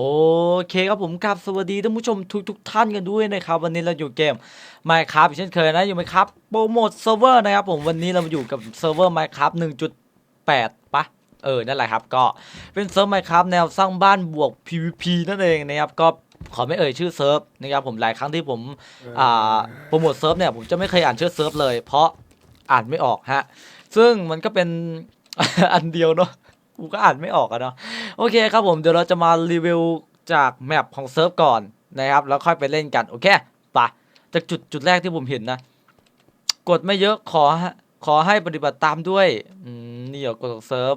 โอเคครับผมครับสวัสดีท่านผู้ชมทุกทุกๆท่านกันด้วยนะครับ วันนี้เราอยู่เกม Minecraft อีกเช่นเคยนะอยู่ไหมครับโปรโมทเซิร์ฟเวอร์นะครับผมวันนี้เราอยู่กับเซิร์ฟเวอร์ Minecraft 1.8ปะเออนั่นแหละครับ ก็เป็นเซิร์ฟ Minecraft แนวสร้างบ้านบวก PVP นั่นเองนะครับก็ขอไม่เอ่ยชื่อเซิร์ฟนะครับผมหลายครั้งที่ผมอ่าโปรโมทเซิร์ฟเนี่ยผมจะไม่เคยอ่านชื่อเซิร์ฟเลย เพราะอ่านไม่ออกฮะซึ่งมันก็เป็นอันเดียวเนาะ กูก็อ่านไม่ออกอะเนาะโอเคครับผมเดี๋ยวเราจะมารีวิวจากแมปของเซิร์ฟก่อนนะครับแล้วค่อยไปเล่นกันโอเคปะจากจุดจุดแรกที่ผมเห็นนะ กดไม่เยอะขอขอให้ปฏิบัติตามด้วยนี่เหรอกดเซิร์ฟ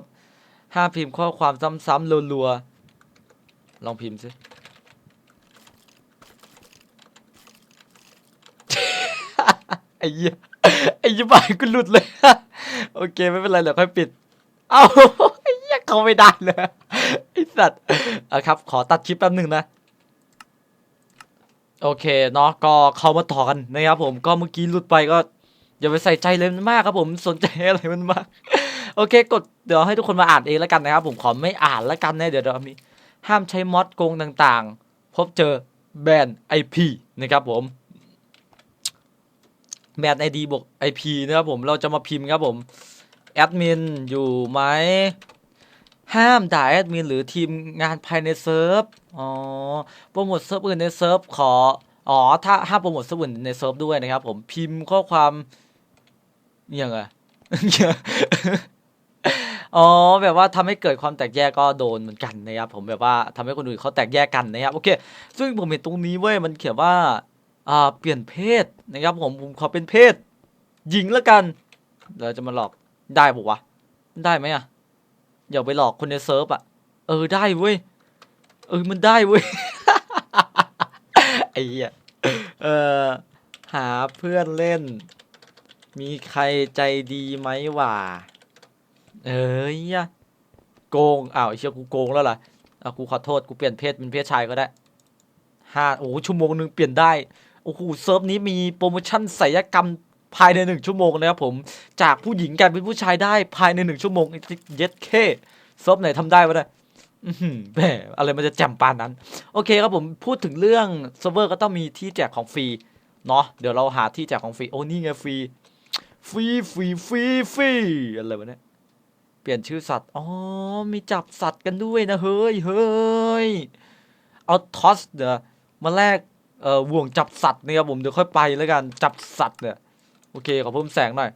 ห้ามพิมพ์ข้อความซ้ำๆรัวๆลองพิมพ์สิไอ้เหี้ยไอ้ยี่บายกูหลุดเลย โอเค ไม่เป็นไรเดี๋ยวค่อยปิด เอ้า เหี้ยเข้าไม่ได้เลยไอสัตว์อะครับ ขอตัดคลิปแป๊บหนึ่งนะ โอเคเนาะก็เข้ามาต่อกันนะครับผมก็เมื่อกี้หลุดไปก็ อย่าไปใส่ใจเลยมันมากครับผมสนใจอะไรมันมาก โอเค กดเดี๋ยวให้ทุกคนมาอ่านเองแล้วกันนะครับผมขอไม่อ่านแล้วกันนะเดี๋ยวเดี๋ยวมีห้ามใช้มอดโกงต่างๆ พบเจอแบน IP นะครับผมแบนไอดีบวก IP นะครับผมเราจะมาพิมพ์ครับผมแอดมินอยู่ไหม ห้ามด่าแอดมินหรือทีมงานภายในเซิร์ฟ อ๋อ โปรโมทเซิร์ฟอื่นในเซิร์ฟขอ อ๋อ ถ้าห้ามโปรโมทเซิร์ฟอื่นในเซิร์ฟด้วยนะครับผมพิมพ์ข้อความยังไงอ๋อแบบว่าทำให้เกิดความแตกแยกก็โดนเหมือนกันนะครับผมแบบว่าทำให้คนอื่นเขาแตกแยกกันนะครับโอเค ซึ่งผมเห็นตรงนี้เว้ยมันเขียนว่าอ่าเปลี่ยนเพศนะครับผมผมขอเป็นเพศ หญิงแล้วกันเราจะมาหลอกได้ปะวะได้ไหมอะ อย่าไปหลอกคนในเซิร์ฟอะเออได้เว้ย เออมันได้เว้ย ไอ้เหี้ย เออหาเพื่อนเล่น มีใครใจดีไหมว่ะเอ้ยอะโกง อ้าวไอ้เชี่ยกูโกงแล้วล่ะอะกูขอโทษกูเปลี่ยนเพศเป็นเพศชายก็ได้ห้าโอ้ชั่วโมงหนึ่งเปลี่ยนได้ โอ้โหเซิร์ฟนี้มีโปรโมชั่นศัลยกรรม ภายในหนึ่งชั่วโมงนะครับผมจากผู้หญิงกลายเป็นผู้ชายได้ภายในหนึ่งชั่วโมงเย็ดเคซิร์ฟไหนทำได้วะเนี่ยแหมอะไรมันจะแจ่มปานนั้น โอเคครับผมพูดถึงเรื่องเซิร์ฟเวอร์ก็ต้องมีที่แจกของฟรีเนาะเดี๋ยวเราหาที่แจกของฟรีโอ้นี่ไงฟรีฟรีฟรีฟรีฟรีอะไรวะเนี่ยเปลี่ยนชื่อสัตว์อ๋อมีจับสัตว์กันด้วยนะเฮ้ยเฮ้ยเอาทอสเดี๋ยวมาแลกเอ่อ่วงจับสัตว์นี่ยครับผมเดี๋ยวค่อยไปแล้วกันจับสัตว์เนี่ย โอเคขอเพิ่มแสงหน่อย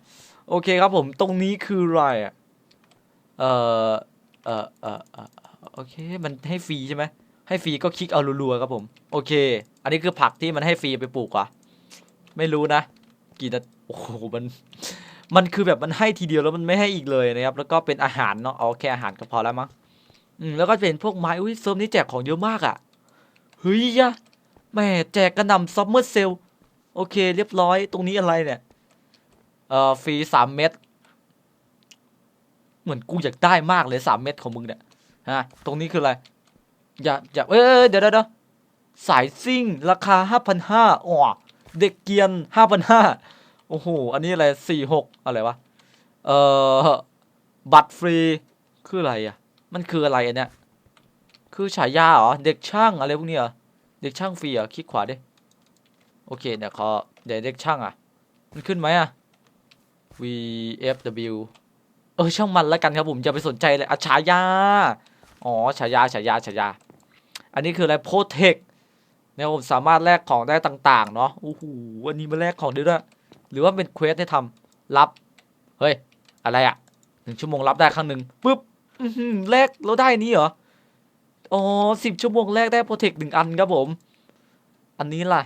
โอเคครับผมตรงนี้คืออะไรอะเอ่อเอ่อเอ่อโอเคมันให้ฟรีใช่ไหมให้ฟรีก็คลิกเอารัวๆครับผม โอเค อันนี้คือผักที่มันให้ฟรีไปปลูกวะไม่รู้นะ กี่นาโอ้โหมันมันคือแบบมันให้ทีเดียวแล้วมันไม่ให้อีกเลยนะครับ แล้วก็เป็นอาหารเนาะเอาแค่อาหารก็พอแล้วมั้งอืมแล้วก็เป็นพวกไม้อุ้ยเซิร์ฟนี้แจกของเยอะมากอะ่ะเฮ้ยยะแหม่แจกกระนำซัมเมอร์เซลโอเค เรียบร้อยตรงนี้อะไรเนี่ย เอ่อฟรีสามเม็ดเหมือนกูอยากได้มากเลยสามเม็ดของมึงเนี่ยฮะตรงนี้คืออะไร อย่าอย่าเอ้ยเดี๋ยวเดี๋ยวสายซิ่ง ราคาห้าพันห้าอ๋อเด็กเกียนห้าพันห้าโอ้โห อันนี้อะไรสี่หกอะไรวะ เอ่อ บัตรฟรี คืออะไรอะ มันคืออะไรอันเนี้ย คือฉายาเหรอ เด็กช่างอะไรพวกนี้เหรอ เด็กช่างฟรีเหรอ คลิกขวาดิ โอเคเดี๋ยวขอเดี๋ยวเด็กช่างอะ มันขึ้นไหมอะ VFW เออช่างมันแล้วกันครับผมอย่าไปสนใจเลยอะฉายา อ๋อฉายาฉายาฉายา อันนี้คืออะไรโพเทคเนี่ยผมสามารถแลกของได้ต่างๆ เนาะโอ้โหอันนี้มาแลกของได้ด้วยหรือว่าเป็นเควสให้ทำรับ เฮ้ย อะไรอะหนึ่งชั่วโมงรับได้ครั้งหนึ่งปุ๊บอื้อหือแลกเราได้นี้เหรอ อ๋อสิบชั่วโมงแรกได้โปรเทคหนึ่งอันครับผม อันนี้ล่ะ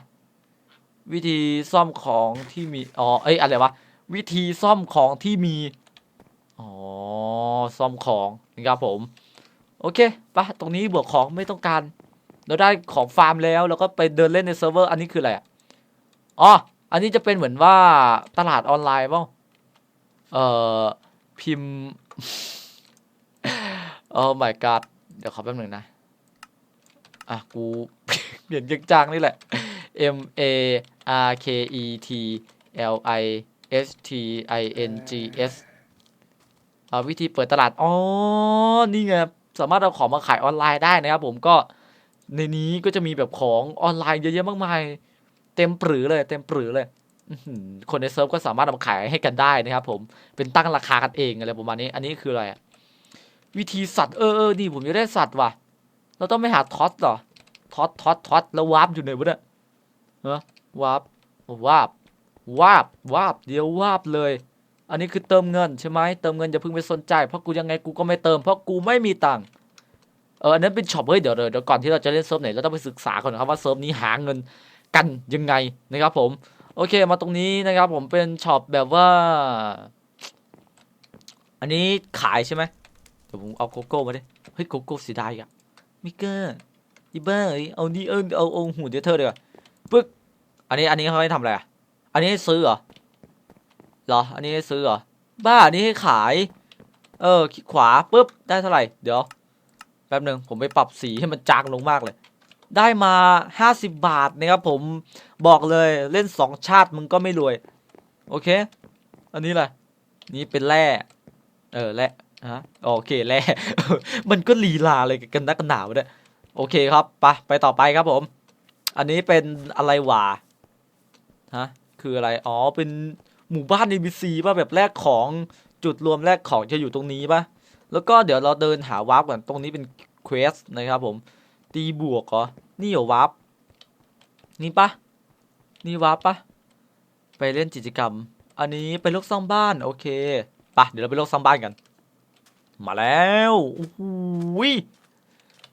วิธีซ่อมของที่มี อ๋อ เอ้ย อะไรวะ วิธีซ่อมของที่มี อ๋อ ซ่อมของนะครับผม โอเคปะตรงนี้บวกของไม่ต้องการ เราได้ของฟาร์มแล้ว แล้วก็ไปเดินเล่นในเซิร์ฟเวอร์ อันนี้คืออะไรอะอ๋อ อันนี้จะเป็นเหมือนว่าตลาดออนไลน์เปล่าเอ่อ พิมพ์โอ้ my god เดี๋ยวขอแป๊บหนึ่งนะ อะ กูเปลี่ยนจางนี่แหละ M A R K E T L I S T I N G S อ่าวิธีเปิดตลาด อ๋อ นี่ไง สามารถเอาของมาขายออนไลน์ได้นะครับผมก็ในนี้ก็จะมีแบบของออนไลน์เยอะแยะมากมาย เต็มปรือเลย เต็มปรือเลย คนในเซิร์ฟก็สามารถเอามาขายให้กันได้นะครับผมเป็นตั้งราคากันเองอะไรประมาณนี้ อันนี้คืออะไรวิธีสัตว์เออเออนี่ผมจะได้สัตว์ว่ะ เราต้องไปหาท็อตหรอท็อตท็อตท็อตแล้ววาร์ปอยู่ไหนวะเนี่ยเออวาร์ปวาร์ป วาร์ปวาร์ปเดี๋ยววาร์ปเลย อันนี้คือเติมเงินใช่ไหมเติมเงินอย่าเพิ่งไปสนใจเพราะกูยังไงกูก็ไม่เติมเพราะกูไม่มีตังค์เอออันนั้นเป็นช็อปเฮ้ยเดี๋ยวเดี๋ยวเดี๋ยวก่อนที่เราจะเล่นเซิร์ฟไหนเราต้องไปศึกษาก่อนนะครับว่าเซิร์ฟนี้หาเงินกันยังไงนะครับผมโอเคมาตรงนี้นะครับผมเป็นช็อปแบบว่า อันนี้ขายใช่ไหมเดี๋ยวผมเอาโกโก้มาดิเฮ้ยโกโก้สียดายอะมิกเกอร์อีเบอ้ยเอานี่เออเอาเอาหูเดยวเธอร์ดีกว่าปึ๊กอันนี้อันนี้เขาให้ทำอะไรอะ อันนี้ให้ซื้อเหรอเหรอ อันนี้ให้ซื้อเหรอ บ้า อันนี้ให้ขาย เออ คลิกขวาปุ๊บ ได้เท่าไหร่ เดี๋ยว แป๊บหนึ่งผมไปปรับสีให้มันจางลงมากเลย ได้มา 50 บาทนะครับผม บอกเลยเล่นสองชาติมึงก็ไม่รวย โอเค อันนี้แหละนี่เป็นแร่ เออ แร่ฮะโอเคแร่ มันก็ลีลาเลยกันนักกันหนาวเนี่ยโอเคครับ ไป ไปต่อไปครับผม อันนี้เป็นอะไรหวาฮะ คืออะไร อ๋อ เป็นหมู่บ้าน NPC ป่ะแบบแรกของจุดรวมแรกของจะอยู่ตรงนี้ป่ะ แล้วก็เดี๋ยวเราเดินหาวาร์ปก่อน ตรงนี้เป็นเควสนะครับผม ตีบวกเหรอ นี่เหรอวาร์ป นี่ปะนี่วาร์ปปะไปเล่นกิจกรรม อันนี้ไปโลกสร้างบ้าน โอเคปะเดี๋ยวเราไปโลกสร้างบ้านกัน มาแล้วโอ้โหย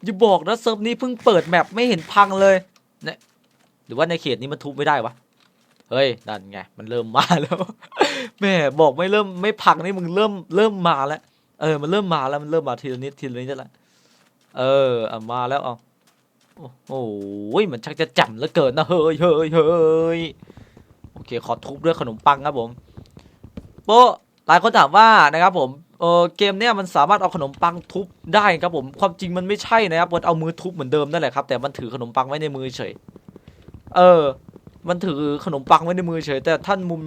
อย่าบอกนะเซิร์ฟนี้เพิ่งเปิดแมปไม่เห็นพังเลย เนี่ย หรือว่าในเขตนี้มันทุบไม่ได้วะ เฮ้ยนั่นไงมันเริ่มมาแล้วแม่บอกไม่เริ่มไม่พังนี่มึงเริ่มเริ่มมาแล้ว เออ มันเริ่มมาแล้วมันเริ่มมาทีละนิดทีละนิดแล้วเออเอามาแล้วเอาโอ้โหมันชักจะจ่มเหลือเกินนะเฮ้ยเฮ้ยเฮ้ยโอเค ขอทุบด้วยขนมปังครับผมโปะหลายคนถามว่านะครับผมเออเกมเนี้ยมันสามารถเอาขนมปังทุบได้ครับผมความจริงมันไม่ใช่นะครับมันเอามือทุบเหมือนเดิมนั่นแหละครับแต่มันถือขนมปังไว้ในมือเฉย เออ มันถือขนมปังไว้ในมือเฉยแต่ท่านมุม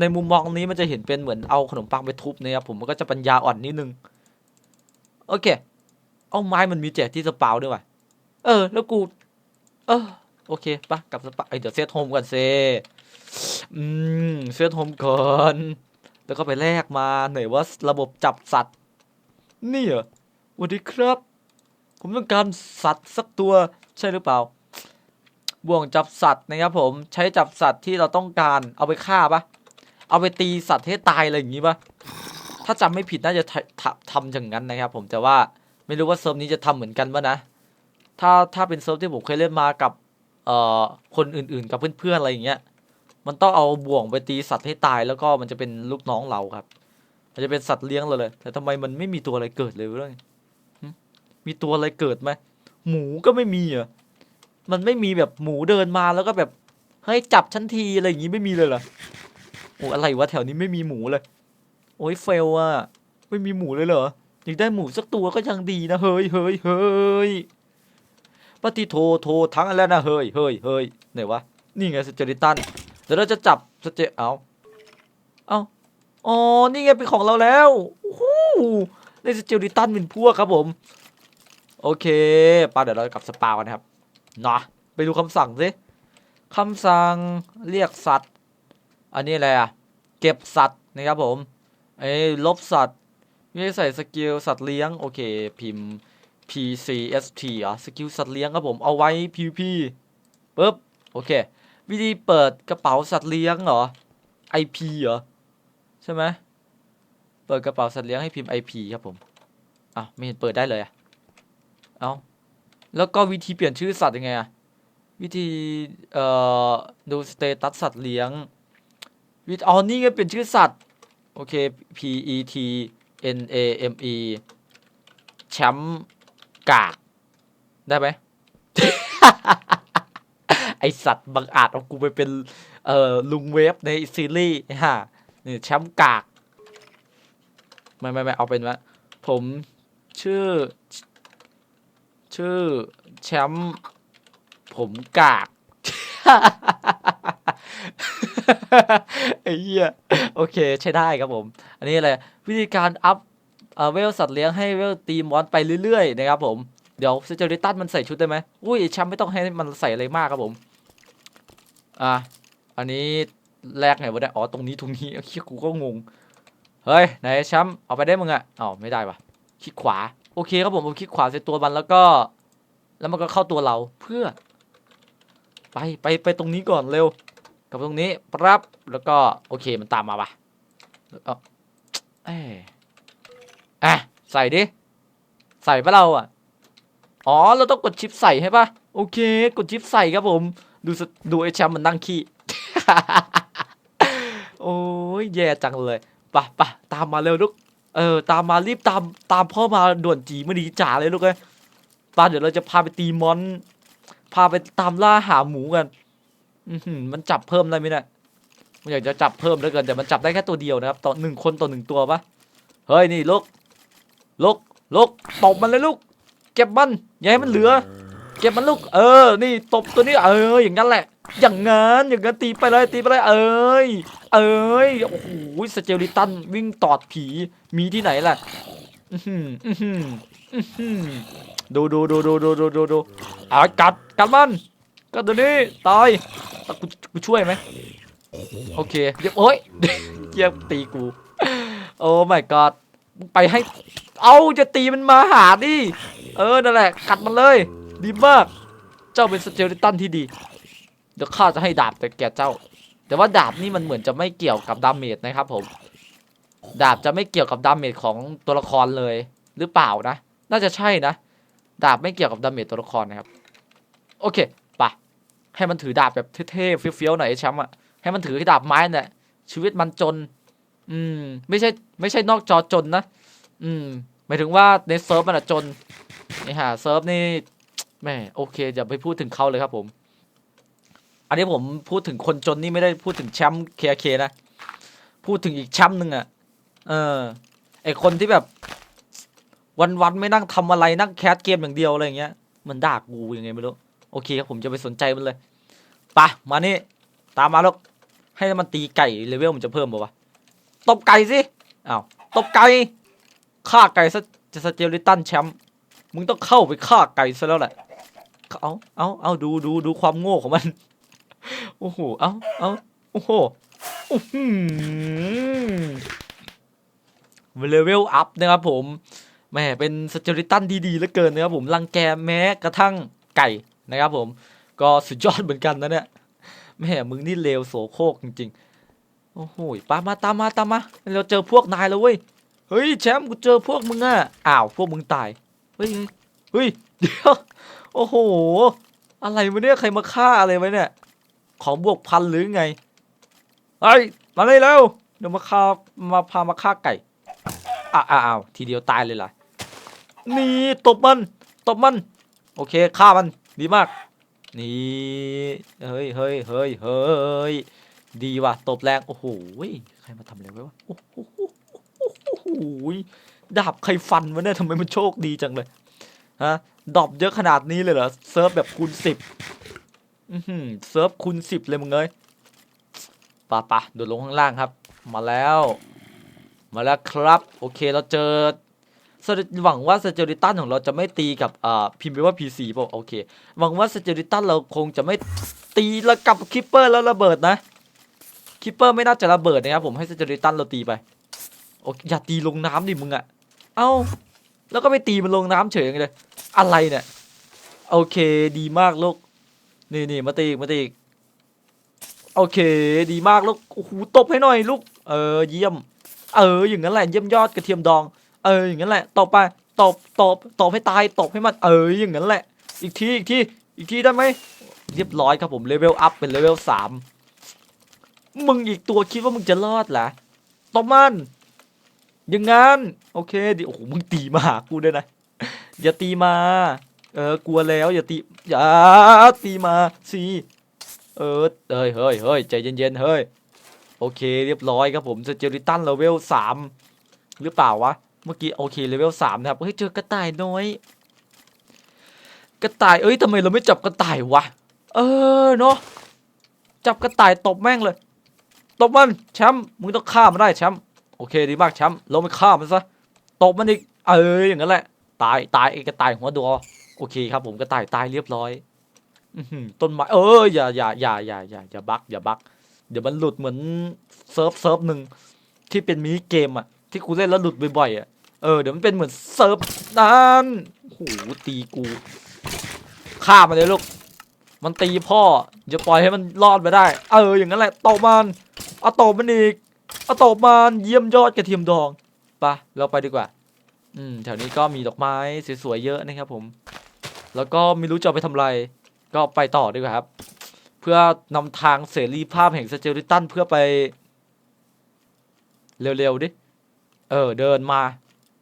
ในมุมมองนี้มันจะเห็นเป็นเหมือนเอาขนมปังไปทุบนะครับผมมันก็จะปัญญาอ่อนนิดนึงโอเค เอาไม้มันมีแจกที่สปาวด้วยว่ะเออ แล้วกู เออ โอเคปะกลับสปาเอ้ยเดี๋ยวเซตโฮมก่อนเซอืมเซตโฮมก่อนแล้วก็ไปแลกมาหน่อยว่าระบบจับสัตว์ นี่เหรอสวัสดีครับ ผมต้องการสัตว์สักตัวใช่หรือเปล่า บ่วงจับสัตว์นะครับผมใช้จับสัตว์ที่เราต้องการเอาไปฆ่าปะเอาไปตีสัตว์ให้ตายอะไรอย่างงี้ปะถ้าจำไม่ผิดน่าจะทำทำอย่างนั้นนะครับ ผมแต่ว่าไม่รู้ว่าเซิร์ฟนี้จะทำเหมือนกันปะนะถ้าถ้าเป็นเซิร์ฟที่ผมเคยเล่นมากับเอ่อคนอื่นๆ กับเพื่อนๆอะไรอย่างเงี้ยมันต้องเอาบ่วงไปตีสัตว์ให้ตายแล้วก็มันจะเป็นลูกน้องเราครับ มันจะเป็นสัตว์เลี้ยงเราเลย แต่ทำไมมันไม่มีตัวอะไรเกิดเลยเนี่ยหึมีตัวอะไรเกิดไหมหมูก็ไม่มีอะ มันไม่มีแบบหมูเดินมาแล้วก็แบบเฮ้ยจับฉันทีอะไรอย่างงี้ไม่มีเลยเหรอโอ้อะไรวะแถวนี้ไม่มีหมูเลย โอ้ยเฟลอะไม่มีหมูเลยเหรออยากได้หมูสักตัวก็ยังดีนะเฮ้ยเฮ้ยเฮ้ยปฏิโทโททั้งอันแล้วนะเฮ้ยเฮ้ยเฮ้ยไหนวะนี่ไงสเจริตันเดี๋ยวเราจะจับสเจเอาเอาอ๋อนี่ไงเป็นของเราแล้วโอ้โหได้สเจริตันเป็นพวกครับผม โอเคปาเดี๋ยวเรากลับสปากันนะครับ นาะไปดูคำสั่งสิคำสั่งเรียกสัตว์ อันนี้อะไรอะเก็บสัตว์นะครับผมเอ้ลบสัตว์ไม่ได้ใส่สกิลสัตว์เลี้ยง โอเค พิมพ์ PCST อะสกิลสัตว์เลี้ยงครับผมเอาไว้ PVP ปึ๊บโอเค วิธีเปิดกระเป๋าสัตว์เลี้ยงเหรอ IP เหรอ ใช่ไหมเปิดกระเป๋าสัตว์เลี้ยงให้พิมพ์ IP ครับผมอะไม่เห็นเปิดได้เลยอะเอา แล้วก็วิธีเปลี่ยนชื่อสัตว์ยังไงอะวิธีเอ่อดูสเตตัสสัตว์เลี้ยงวิธีอ๋อนี่ไงเปลี่ยนชื่อสัตว์โอเค P E T N A M E แชมป์กาก ได้ไหมไอสัตว์บังอาจเอากูไปเป็น เอ่อลุงเวฟในซีรีส์ฮะนี่แชมป์กาก ไม่ไม่ไม่เอาเป็นว่าผมชื่อ ชื่อแชมป์ผมกากไอ้เหี้ยโอเคใช้ได้ครับผม อันนี้อะไรวิธีการอัพเวลสัตว์เลี้ยงให้เวลตีมอนไปเรื่อยๆนะครับผมเดี๋ยวสเจอริตันมันใส่ชุดได้ไหมอุ้ยแชมป์ไม่ต้องให้มันใส่อะไรมากครับผม อะอันนี้แลกไงวะเนี่ยอ๋อตรงนี้ตรงนี้เฮียกูก็งง เฮ้ยไหนแชมป์เอาไปได้มึงอะอ๋อไม่ได้วะคลิกขวา โอเคครับผมผมคลิกขวาใส่ตัวมันแล้วก็ แล้วมันก็เข้าตัวเราเพื่อ ไปไปไปตรงนี้ก่อนเร็วกับตรงนี้ปั๊บแล้วก็โอเคมันตามมาปะแล้วก็เอยอะใส่ดิใส่ปะเราอะอ๋อเราต้องกดชิปใส่ให้ปะโอเค กดชิปใส่ครับผม ดูสดูไอแชมป์มันนั่งขี้โอ้ยแย่จังเลยปะปะตามมาเร็วลูก เออตามมารีบตามตามพ่อมาด่วนจีไม่ดีจ๋าเลยลูกเอ้ยปาเดี๋ยวเราจะพาไปตีมอน พาไปตามล่าหาหมูกัน อืมันจับเพิ่มได้ไหมเนี่ยมันอยากจะจับเพิ่มเหลือเกินแต่มันจับได้แค่ตัวเดียวนะครับต่อหนึ่งคนต่อหนึ่งตัวปะเฮ้ยนี่ลูกลูกลูกตบมันเลยลูก เก็บมันอย่าให้มันเหลือ เก็บมันลูก เออ นี่ตบตัวนี้เอออย่างนั้นแหละ อย่างงั้นอย่างงั้นตีไปเลยตีไปเลยเอ้ยเอ้ยโอ้โหสเจลิตันวิ่งตอดผีมีที่ไหนล่ะอื้อหืออื้อหืออื้อหือดูดูดูดูดูดูดูดูอากัดกัดมันกัดตัวนี้ตายกูกูช่วยไหมโอเคเดี๋ยวโอ้ยเยี่ยมตีกูโอ้ my god ไปให้เอาจะตีมันมาหาดิเออนั่นแหละกัดมันเลย ดีมาก เจ้าเป็นสเจลิตันที่ดี เดี๋ยวข้าจะให้ดาบไปแก่เจ้า แต่ว่าดาบนี่มันเหมือนจะไม่เกี่ยวกับดาเมจนะครับ ผม ดาบจะไม่เกี่ยวกับดาเมจของตัวละครเลย หรือเปล่านะ น่าจะใช่นะ ดาบไม่เกี่ยวกับดาเมจตัวละครนะครับ โอเคไปะให้มันถือดาบแบบเท่ๆเฟี้ยวๆหน่อยไอ้แชมป์อะให้มันถือดาบไม้เนี่ยชีวิตมันจน อืม ไม่ใช่ ไม่ใช่นอกจอจนนะ อืม หมายถึงว่าในเซิร์ฟมันอะจนนี่ฮะเซิร์ฟนี่แหม่โอเคอย่าไปพูดถึงเขาเลยครับผม อันนี้ผมพูดถึงคนจนนี่ไม่ได้พูดถึงแชมป์เคเคนะ พูดถึงอีกแชมป์หนึ่งอะเออ ไอคนที่แบบ วันๆไม่นั่งทำอะไรนั่งแคสเกมอย่างเดียวอะไรอย่างเงี้ย มันด่ากูยังไงไม่รู้ โอเคครับผมจะไปสนใจมันเลยปะมานี่ ตามมาลูกให้มันตีไก่เลเวลมันจะเพิ่มป่าวะตบไก่สิอ้าวตบไก่ฆ่าไก่ซะจะสเจลิตันแชมป์มึงต้องเข้าไปฆ่าไก่ซะแล้วแหละเอาเอาเอาดูดูดูความโง่ของมัน โอ้โห เอ้า เอ้า โอ้โหอื้อหือเลเวลอัพนะครับผมแม่เป็นสเจลิตันที่ดีเหลือเกินนะครับผมรังแกแม้กระทั่งไก่นะครับผม ก็สุดยอดเหมือนกันนะเนี่ยแม่มึงนี่เลวโสโครกจริง ๆ โอ้โหปามาตามมาตามมาเราเจอพวกนายแล้วเว้ยเฮ้ยแชมป์กูเจอพวกมึงอะอ้าวพวกมึงตายเฮ้ยเฮ้ยเดี๋ยวโอ้โห อะไรวะเนี่ยใครมาฆ่าอะไรไว้เนี่ย ของบวกพันหรือไงเฮ้ยมาเลยเร็วเดี๋ยวมาฆ่ามาพามาฆ่าไก่อ้าวทีเดียวตายเลยล่ะนี่ตบมันตบมัน โอเคฆ่ามันดีมาก นี่เฮ้ยเฮ้ยเฮ้ยเฮ้ยดีว่ะตบแรงโอ้โหใครมาทำอะไรไว้วะโอ้โหดาบใครฟันวะเนี่ยทำไมมันโชคดีจังเลยฮะดอปเยอะขนาดนี้เลยเหรอเซิร์ฟแบบคูณสิบ อือหือเซิร์ฟคูณสิบเลยมึงเอ้ยปะปะโดดลงข้างล่างครับ มาแล้ว มาแล้วครับ โอเคเราเจอหวังว่าเซเจอริตันของเราจะไม่ตีกับอ่าพิมพ์ไปว่า PC เปล่าโอเค หวังว่าเซเจอริตันเราคงจะไม่ตีแล้วกับคิปเปอร์แล้วระเบิดนะคิปเปอร์ไม่น่าจะระเบิดนะครับผมให้เซเจอริตันเราตีไปโอเคอย่าตีลงน้ำดิมึงอะเอ้าแล้วก็ไปตีมันลงน้ำเฉยย่างเงี้ยเลยอะไรเนี่ยโอเคดีมากลูก นี่นี่มาตีอีกมาตีอีกโอเค ดีมากลูกโอ้โหตบให้หน่อยลูก เออเยี่ยม เอออย่างนั้นแหละเยี่ยมยอดกระเทียมดอง เอออย่างนั้นแหละตบไปตบตบตบให้ตายตบให้มัน เอออย่างนั้นแหละ อีกทีอีกทีอีกทีได้ไหมเรียบร้อยครับผมเลเวลอัพเป็นเลเวลสามมึงอีกตัวคิดว่ามึงจะรอดเหรอตบมันอย่างงั้น โอเคดิโอ้โหมึงตีมาหากูด้วยนะ อย่าตีมา เออกลัวแล้วอย่าตีอย่าตีมาสิเออเฮ้ยเฮ้ยเฮ้ยใจเย็นๆเฮ้ยโอเคเรียบร้อยครับผมสเจอริตันเลเวลสามหรือเปล่าวะเมื่อกี้โอเคเลเวลสามนะครับเฮ้ยเจอกระต่ายน้อย กระต่ายเอ้ยทำไมเราไม่จับกระต่ายวะเออเนาะจับกระต่ายตบแม่งเลยตบมันแชมป์มึงต้องฆ่ามันได้แชมป์โอเคดีมากแชมป์ลงไปฆ่ามันซะตบมันอีกเอออย่างนั้นแหละตายตายไอ้กระต่ายหัวดอ โอเคครับผมกระต่ายตายเรียบร้อยอต้นไม้เอออย่าอย่าอย่าอย่าอย่าอย่าบักอย่าบักเดี๋ยวมันหลุดเหมือนเซิร์ฟเซิร์ฟหนึ่งที่เป็นมินิเกมอะที่กูเล่นแล้วหลุดบ่อยๆอะเออเดี๋ยวมันเป็นเหมือนเซิร์ฟนั้นโอ้โหตีกูฆ่ามันเลยลูกมันตีพ่ออย่าปล่อยให้มันรอดไปได้ เอออย่างนั้นแหละตบมันเอาตบมันอีกเอาตบมันเยี่ยมยอดกระเทียมดองไปะเราไปดีกว่า อืมแถวนี้ก็มีดอกไม้สวยๆเยอะนะครับผม แล้วก็ไม่รู้จะไปทำอะไร ก็ไปต่อดีกว่าครับ เพื่อนำทางเสรีภาพแห่งสเจอริตันเพื่อไป เร็วๆดิ เออ เดินมา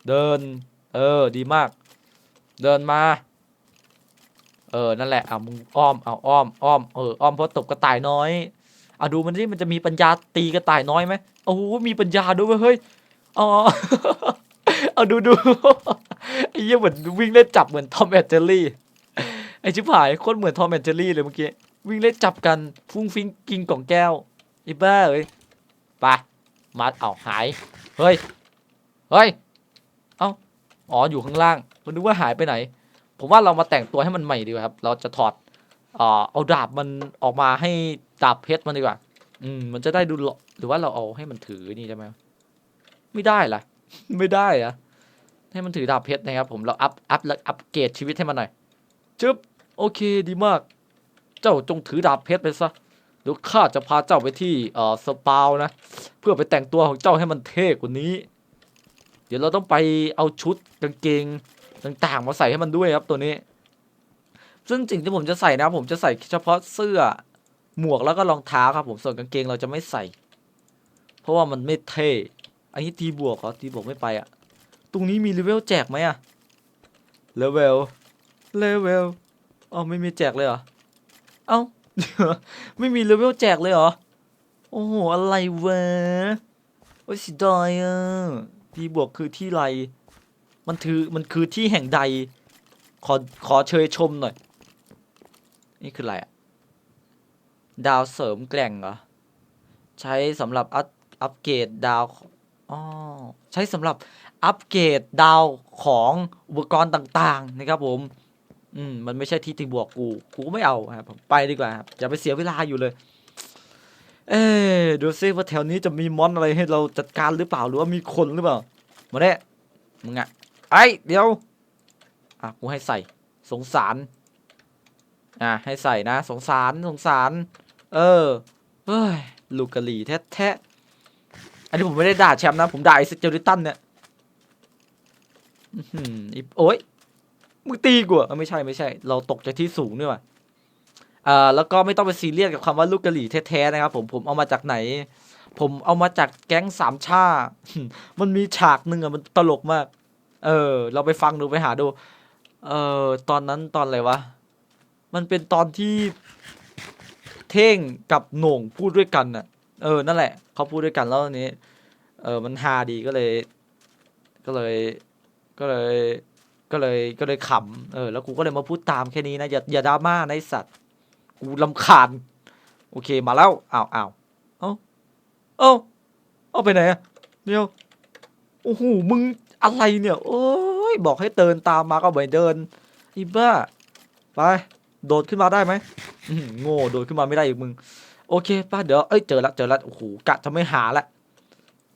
เดิน เออ ดีมาก เดินมา เออ นั่นแหละเอามึงอ้อม เอาอ้อม อ้อม เออ อ้อมเพราะตบกระต่ายน้อยเอาดูมันดิมันจะมีปัญญาตีกระต่ายน้อยไหมโอ้โหมีปัญญาด้วยเวยเฮ้ย อ๋อ เอาดูดูไอ้เหี้ยเหมือนวิ่งเล่นจับเหมือนทอมแอนเจอรี่ไอ้ชิบหายโคตรเหมือนทอมแอนเจอรี่เลยเมื่อกี้วิ่งเล่นจับกันฟุ้งฟิ้งกินกล่องแก้วไอ้บ้าเอ้ยไปมัดเอาหายเฮ้ยเฮ้ยเอ้าอ๋ออยู่ข้างล่างมันนึกว่าหายไปไหน ผมว่าเรามาแต่งตัวให้มันใหม่ดีกว่าครับ เราจะถอดเออเอาดาบมันออกมาให้ดาบเพชรมันดีกว่า อืม มันจะได้ดูหล่อหรือว่าเราเอาให้มันถือนี่ใช่ไหมไม่ได้ล่ะ ไม่ได้อะ ให้มันถือดาบเพชรนะครับ ผมเราอัพอัพแล้วอัพเกรดชีวิตให้มันหน่อยจึ๊บโอเคดีมาก เจ้าจงถือดาบเพชรไปซะเดี๋ยวข้าจะพาเจ้าไปที่เอ่อสปาวนะเพื่อไปแต่งตัวของเจ้าให้มันเท่กว่านี้ เดี๋ยวเราต้องไปเอาชุดกางเกงต่างๆมาใส่ให้มันด้วยครับตัวนี้ ซึ่งสิ่งที่ผมจะใส่นะผมจะใส่เฉพาะเสื้อหมวกแล้วก็รองเท้าครับ ผมส่วนกางเกงเราจะไม่ใส่ เพราะว่ามันไม่เท่ อันนี้ตีบวกเหรอตีบวกไม่ไปอะ ตรงนี้มีเลเวลแจกไหมอะเลเวลเลเวลอ๋อไม่มีแจกเลยเหรอ เอ้า ไม่มีเลเวลแจกเลยเหรอ โอ้โห อะไรวะ โอ้ยเสิดายอะตีบวกคือที่ไร มันถือมันคือที่แห่งใด ขอขอเชยชมหน่อย นี่คืออะไรอะดาวเสริมแกร่งเหรอ ใช้สำหรับอัพอัปเกรดดาวอ๋อใช้สำหรับ อัปเกรดดาวของอุปกรณ์ต่างๆนะครับผมอืมมันไม่ใช่ที่ตีบวกกูกูก็ไม่เอาครับไปดีกว่าครับอย่าไปเสียเวลาอยู่เลย เอ๊ดูซิว่าแถวนี้จะมีมอนอะไรให้เราจัดการหรือเปล่าหรือว่ามีคนหรือเปล่ามาเนี่ยมึงอะไอเดี๋ยวอะกูให้ใส่สงสาร อะให้ใส่นะ สงสารสงสาร เออเฮ้ยลูกกะหรี่แท้แท้ๆอันนี้ผมไม่ได้ด่าแชมป์นะ ผมด่าไอ้สเจอริตันเนี่ย อื้อหืออีโอ้ยมึงตีกูเหรอเออไม่ใช่ไม่ใช่ เราตกจากที่สูงด้วยว่ะอ่าแล้วก็ไม่ต้องไปซีเรียสกับคำว่าลูกกะหรี่แท้ๆนะครับผมผมเอามาจากไหน ผมเอามาจากแก๊งสามชา มันมีฉากหนึ่งอะมันตลกมาก เออ เราไปฟังดูไปหาดู เออตอนนั้นตอนอะไรวะ มันเป็นตอนที่ เท่งกับโหน่งพูดด้วยกันน่ะ เออ นั่นแหละ เขาพูดด้วยกันแล้วนี้ เออ มันฮาดีก็เลย ก็เลย ก็เลยก็เลยก็เลยขำเออแล้วกูก็เลยมาพูดตามแค่นี้นะ อย่าอย่าดราม่าในะไอสัตว์ กูลำคาญ โอเคมาแล้วอ้าวอ้าวเอ้าเอ้าเอาไปไหนอะเดี๋ยวโอ้โหมึงอะไรเนี่ยโอ้ยบอกให้เดินตามมาก็ไม่เดินอีบ้าไปโดดขึ้นมาได้ไหมโง่โดดขึ้นมาไม่ได้อีกมึง โอเคป้าเดี๋ยวเอ้ยเจอละเจอละโอ้โหกะจะไม่หาละ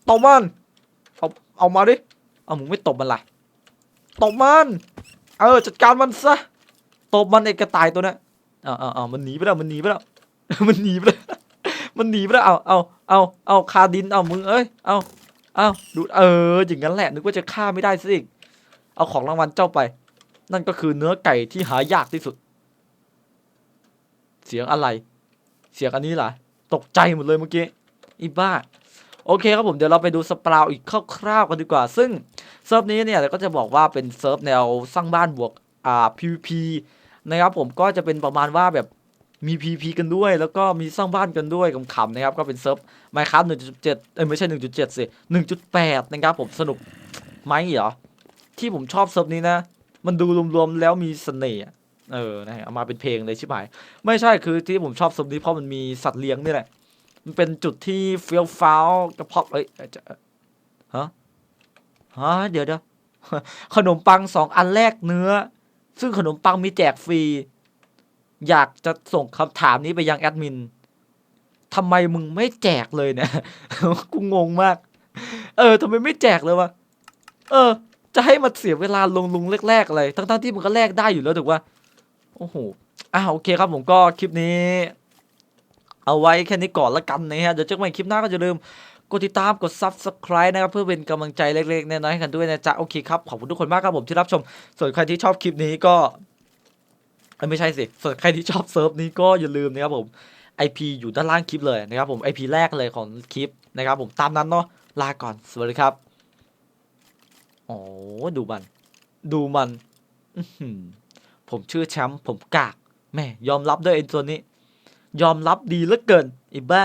ตบมันเอาเอามาดิเอามึงไม่ตบมันล่ะ ตบมัน เออ จัดการมันซะ ตบมันไอ้กระต่ายตัวนี้ยเอาเอาเอามันหนีไปแล้ว มันหนีไปแล้ว มันหนีไปแล้ว มันหนีไปแล้ว เอาเอาเอาเอาคาดิน เอามึง เอ้ย เอาเอาดูเออ อย่างนั้นแหละ นึกว่าจะฆ่าไม่ได้ซะอีก เอาของรางวัลเจ้าไป นั่นก็คือเนื้อไก่ที่หายากที่สุด เสียงอะไร เสียงอันนี้เหรอตกใจหมดเลยเมื่อกี้ อีบ้า โอเคครับผม เดี๋ยวเราไปดูสปราวอีกคร่าวๆกันดีกว่า ซึ่ง เซิร์ฟนี้เนี่ยก็จะบอกว่าเป็นเซิร์ฟแนวสร้างบ้านบวกอ่า PVP นะครับผมก็จะเป็นประมาณว่าแบบมี PVP กันด้วย แล้วก็มีสร้างบ้านกันด้วยขำๆนะครับ ก็เป็นเซิร์ฟ Minecraft 1.7เอ้ยไม่ใช่ 1.7 สิ 1.8 นะครับผมสนุกไหมเหรอ ที่ผมชอบเซิร์ฟนี้นะ มันดูรวมๆแล้วมีเสน่ห์เออนะเอามาเป็นเพลงเลยชิบหาย ไม่ใช่คือที่ผมชอบเซิร์ฟนี้เพราะมันมีสัตว์เลี้ยงนี่แหละ มันเป็นจุดที่เฟี้ยวฟ้าวกระเพาะเอ้ยฮะ ฮะเดี๋ยวเดี๋ยวขนมปังสองอันแรกเนื้อ ซึ่งขนมปังมีแจกฟรี อยากจะส่งคำถามนี้ไปยังแอดมินทำไมมึงไม่แจกเลยเนี่ยกูงงมาก เออทำไมไม่แจกเลยวะเออ จะให้มันเสียเวลาลงลุงแรกๆอะไรทั้งๆที่มันก็แลกได้อยู่แล้วถูกปะโอ้โหอ่าโอเคครับผมก็คลิปนี้ เอาไว้แค่นี้ก่อนละกันนะฮะเดี๋ยวเจอกันใหม่คลิปหน้าก็อย่าลืม กดติดตามกด subscribe นะครับ เพื่อเป็นกำลังใจเล็กๆ น้อยๆให้กันด้วยนะจ๊ะ โอเคครับ ขอบคุณทุกคนมากครับผมที่รับชม ส่วนใครที่ชอบคลิปนี้ก็ไม่ใช่สิ ส่วนใครที่ชอบเซิร์ฟนี้ก็อย่าลืมนะครับผม IP อยู่ด้านล่างคลิปเลยนะครับผม IP แรกเลยของคลิปนะครับผมตามนั้นเนาะลาก่อนสวัสดีครับโอ้ดูมัน ดูมันผมชื่อแชมป์ผมกากแม่ยอมรับด้วยไอ้ตัวนี้ ยอมรับดีเหลือเกินไอ้บ้า